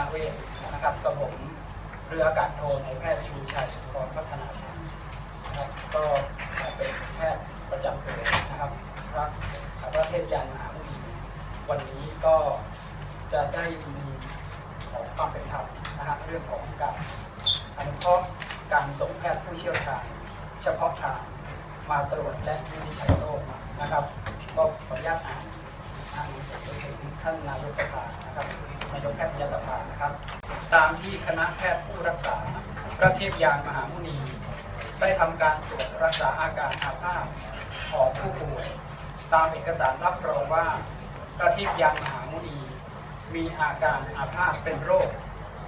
นาเวศนะครับกับผมเรืออากาศโทในแพทย์ชูชัยกรพัฒนานะครับก็เป็นแพทย์ประจำตัวนะครับพระพระเทพยานมหามุนีวันนี้ก็จะได้มีขอความเป็นธรรมนะฮะเรื่องของการอนุเคราะห์การส่งแพทย์ผู้เชี่ยวชาญเฉพาะทางมาตรวจและวินิจฉัยโรคนะครับ ก็ขออนุญาตอ่านอ่านหนังสือไปถึงท่านนายกสภานะครับ ตามที่คณะแพทย์ผู้รักษา พระเทพยานมหามุนี ได้ทำการตรวจรักษาอาการอาภาษของผู้ป่วย ตามเอกสารรับรองว่า พระเทพยานมหามุนี มีอาการอาภาษเป็นโรค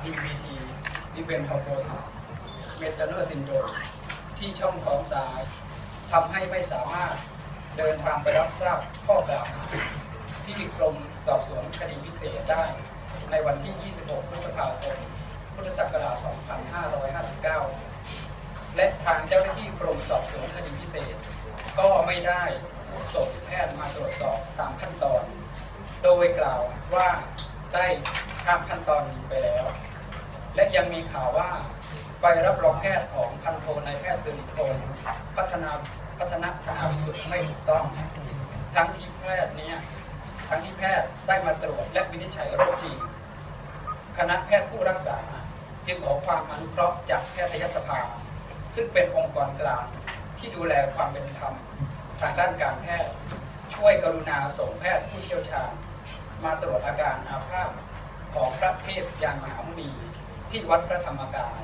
DVT d i v e n t o p o s i s m e t a n o Syndrome ที่ช่องท้องซ้ายทำให้ไม่สามารถเดินทางไปรับทราบข้อกล่าวหาที่กรมสอบสวนคดีพิเศษได้ ในวันที่ 26 พฤษภาคม พุทธศักราช 2559 และทางเจ้าหน้าที่กรมสอบสวนคดีพิเศษ ก็ไม่ได้ส่งแพทย์มาตรวจสอบตามขั้นตอน โดยกล่าวว่าได้ข้ามขั้นตอนนี้ไปแล้ว และยังมีข่าวว่าใบรับรองแพทย์ของพันโทนายแพทย์สิริพงศ์พัฒนาพัฒนาธนาวิสุทธิ์ไม่ถูกต้อง ทั้งที่แพทย์เนี้ยทั้งที่แพทย์ได้มาตรวจและวินิจฉัยโรคจริง คณะแพทย์ผู้รักษา จึงขอความอนุเคราะห์จากแพทยสภา ซึ่งเป็นองค์กรกลางที่ดูแลความเป็นธรรมทางด้านการแพทย์ ช่วยกรุณาส่งแพทย์ผู้เชี่ยวชาญ มาตรวจอาการอาภาษของพระเทพยานมหามุนีที่วัดพระธรรมกาย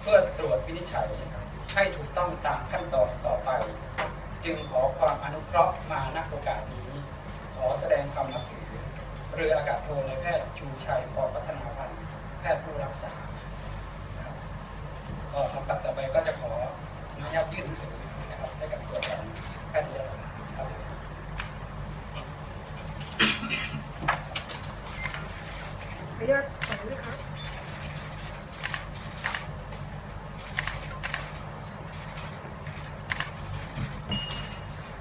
เพื่อตรวจวินิจฉัยให้ถูกต้องตามขั้นตอนต่อไป จึงขอความอนุเคราะห์มาณโอกาสนี้ ขอแสดงความนับถือ เรืออากาศโทนายแพทย์ชูชัยพรพัฒนาพันธ์แพทย์ผู้รักษานะครับก็ลำดับต่อไปก็จะขออนุญาตยื่นหนังสือนะครับให้กับตัวแทนแพทยศาสตร์ครับขออนุญาตขออนุญาตครับ